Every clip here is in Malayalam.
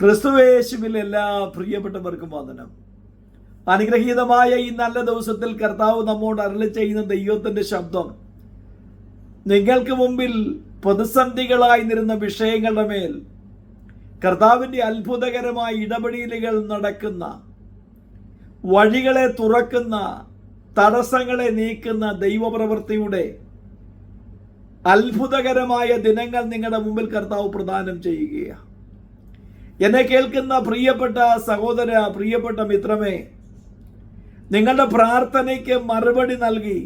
ക്രിസ്തുവേശുവിൽ എല്ലാ പ്രിയപ്പെട്ടവർക്കും വന്ദനം. അനുഗ്രഹീതമായ ഈ നല്ല ദിവസത്തിൽ കർത്താവ് നമ്മോട് അരളി ചെയ്യുന്ന ദൈവത്തിന്റെ ശബ്ദം. നിങ്ങൾക്ക് മുമ്പിൽ പ്രതിസന്ധികളായി നിരുന്ന വിഷയങ്ങളുടെ മേൽ കർത്താവിന്റെ അത്ഭുതകരമായ ഇടപെടലുകൾ നടക്കുന്ന വഴികളെ തുറക്കുന്ന തടസ്സങ്ങളെ നീക്കുന്ന ദൈവപ്രവൃത്തിയുടെ അത്ഭുതകരമായ ദിനങ്ങൾ നിങ്ങളുടെ മുമ്പിൽ കർത്താവ് പ്രദാനം ചെയ്യുകയാണ്. എന്നെ കേൾക്കുന്ന പ്രിയപ്പെട്ട സഹോദര പ്രിയപ്പെട്ട മിത്രമേ നിങ്ങളുടെ പ്രാർത്ഥനയ്ക്ക് മറുപടി നൽകി.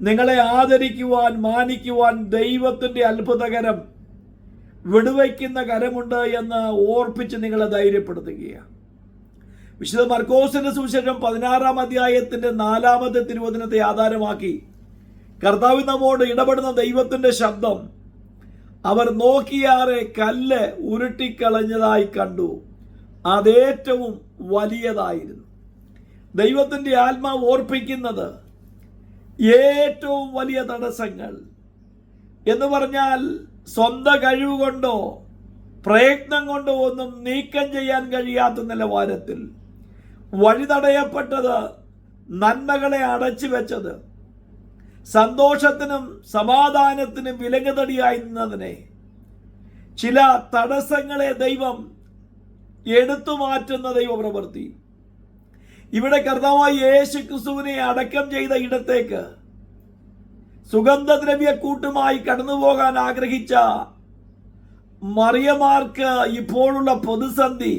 നിങ്ങളെ ആദരിക്കുവാൻ മാനിക്കുവാൻ ദൈവത്തിന്റെ അത്ഭുതകരം വിടുവയ്ക്കുന്ന കരമുണ്ട് എന്ന് ഓർപ്പിച്ച് നിങ്ങളെ ധൈര്യപ്പെടുത്തുകയാണ്. വിശുദ്ധ മർക്കോസിന്റെ സുവിശേഷം പതിനാറാം അധ്യായത്തിന്റെ നാലാമത്തെ തിരുവചനത്തെ ആധാരമാക്കി കർത്താവ് നമ്മോട് ഇടപെടുന്ന ദൈവത്തിന്റെ ശബ്ദം അവർ നോക്കിയാറെ കല്ല് ഉരുട്ടിക്കളഞ്ഞതായി കണ്ടു. അതേറ്റവും വലിയതായിരുന്നു. ദൈവത്തിന്റെ ആത്മാവ് ഓർപ്പിക്കുന്നത് ഏറ്റവും വലിയ തടസ്സങ്ങൾ എന്ന് പറഞ്ഞാൽ സ്വന്തം കഴിവ് കൊണ്ടോ പ്രയത്നം കൊണ്ടോ ഒന്നും നീക്കം ചെയ്യാൻ കഴിയാത്ത നിലവാരത്തിൽ വഴിതടയപ്പെട്ടത് നന്മകളെ അടച്ചു വെച്ചത് സന്തോഷത്തിനും സമാധാനത്തിനും വിലങ്ങുതടിയായി നിന്നതിനെ ചില തടസ്സങ്ങളെ ദൈവം എടുത്തു മാറ്റുന്ന ദൈവപ്രവൃത്തി. ഇവിടെ കർത്താവായി യേശു ക്രിസ്തുവിനെ അടക്കം ചെയ്ത ഇടത്തേക്ക് സുഗന്ധദ്രവ്യ കൂട്ടുമായി കടന്നു പോകാൻ ആഗ്രഹിച്ച മറിയമാർക്ക് ഇപ്പോഴുള്ള പ്രതിസന്ധി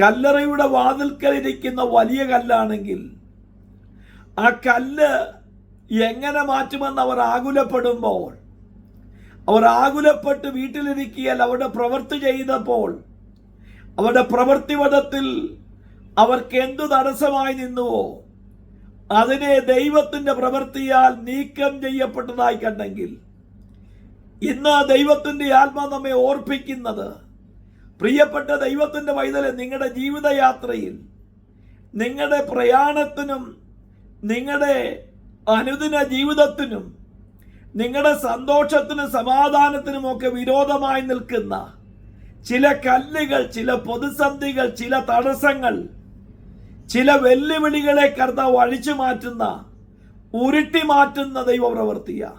കല്ലറയുടെ വാതിൽക്കലിരിക്കുന്ന വലിയ കല്ലാണെങ്കിൽ ആ കല്ല് എങ്ങനെ മാറ്റുമെന്ന് അവർ ആകുലപ്പെടുമ്പോൾ അവർ ആകുലപ്പെട്ട് വീട്ടിലിരിക്കിയാൽ അവരുടെ പ്രവൃത്തി ചെയ്തപ്പോൾ അവരുടെ പ്രവൃത്തിവധത്തിൽ അവർക്ക് എന്തു തടസ്സമായി നിന്നുവോ അതിനെ ദൈവത്തിന്റെ പ്രവൃത്തിയാൽ നീക്കം ചെയ്യപ്പെട്ടതായി കണ്ടെങ്കിൽ ഇന്ന് ദൈവത്തിന്റെ ആത്മാ നമ്മെ ഓർപ്പിക്കുന്നത് പ്രിയപ്പെട്ട ദൈവത്തിന്റെ വൈതലെ നിങ്ങളുടെ ജീവിതയാത്രയിൽ നിങ്ങളുടെ പ്രയാണത്തിനും നിങ്ങളുടെ അനുദിന ജീവിതത്തിനും നിങ്ങളുടെ സന്തോഷത്തിനും സമാധാനത്തിനും ഒക്കെ വിരോധമായി നിൽക്കുന്ന ചില കല്ലുകൾ ചില പ്രതിസന്ധികൾ ചില തടസ്സങ്ങൾ ചില വെല്ലുവിളികളെ കർത്താവ് അഴിച്ചു മാറ്റുന്ന ഉരുട്ടി മാറ്റുന്ന ദൈവപ്രവൃത്തിയ.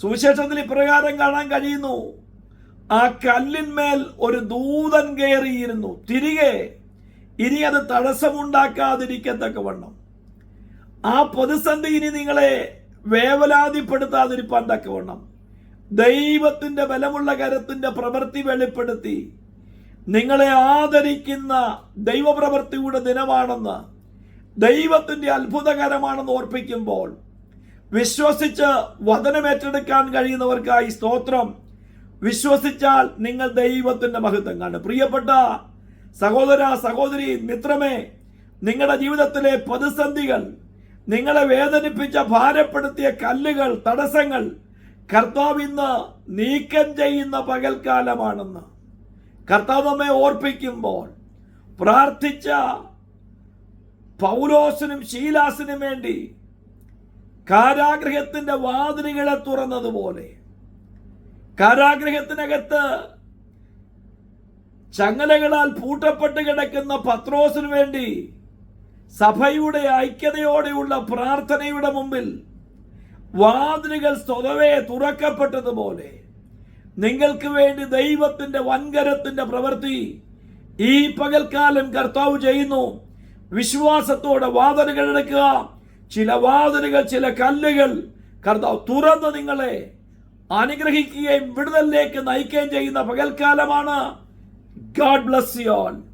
സുവിശേഷത്തിൽ ഇപ്രകാരം കാണാൻ കഴിയുന്നു. ആ കല്ലിന്മേൽ ഒരു ദൂതൻ കയറിയിരുന്നു. തിരികെ ഇനി അത് തടസ്സമുണ്ടാക്കാതിരിക്കത്തക്കവണ്ണം. ആ പ്രതിസന്ധി ഇനി നിങ്ങളെ വേവലാതിപ്പെടുത്താതിരിപ്പാൻ തക്കവണ്ണം ദൈവത്തിന്റെ ബലമുള്ള കരത്തിന്റെ പ്രവൃത്തി വെളിപ്പെടുത്തി. നിങ്ങളെ ആദരിക്കുന്ന ദൈവപ്രവൃത്തിയുടെ ദിനമാണെന്ന് ദൈവത്തിന്റെ അത്ഭുതകരമാണെന്ന് ഓർപ്പിക്കുമ്പോൾ വിശ്വസിച്ച് വചനമേറ്റെടുക്കാൻ കഴിയുന്നവർക്കായി സ്തോത്രം. വിശ്വസിച്ചാൽ നിങ്ങൾ ദൈവത്തിന്റെ മഹത്വം കാണും. പ്രിയപ്പെട്ട സഹോദര സഹോദരി മിത്രമേ നിങ്ങളുടെ ജീവിതത്തിലെ പ്രതിസന്ധികൾ നിങ്ങളെ വേദനിപ്പിച്ച ഭാരപ്പെടുത്തിയ കല്ലുകൾ തടസ്സങ്ങൾ കർത്താവ് ഇന്ന് നീക്കം ചെയ്യുന്ന പകൽക്കാലമാണെന്ന്. കർത്താവ് നമ്മെ ഓർപ്പിക്കുമ്പോൾ പ്രാർത്ഥിച്ച പൗലോസിനും ശീലാസിനും വേണ്ടി കാരാഗ്രഹത്തിന്റെ വാതിലുകളെ തുറന്നതുപോലെ കാരാഗ്രഹത്തിനകത്ത് ചങ്ങലകളാൽ പൂട്ടപ്പെട്ട് കിടക്കുന്ന പത്രോസിനു വേണ്ടി സഭയുടെ ഐക്യതയോടെയുള്ള പ്രാർത്ഥനയുടെ മുമ്പിൽ വാതിലുകൾ സ്വതവേ തുറക്കപ്പെട്ടതുപോലെ നിങ്ങൾക്ക് വേണ്ടി ദൈവത്തിന്റെ വൻകരത്തിന്റെ പ്രവൃത്തി ഈ പകൽക്കാലം കർത്താവ് ചെയ്യുന്നു. വിശ്വാസത്തോടെ വാതിലുകൾ എടുക്കുക. ചില വാതിലുകൾ ചില കല്ലുകൾ കർത്താവ് തുറന്ന് നിങ്ങളെ അനുഗ്രഹിക്കുകയും വിടുതലിലേക്ക് നയിക്കുകയും ചെയ്യുന്ന പകൽക്കാലമാണ്. God bless you all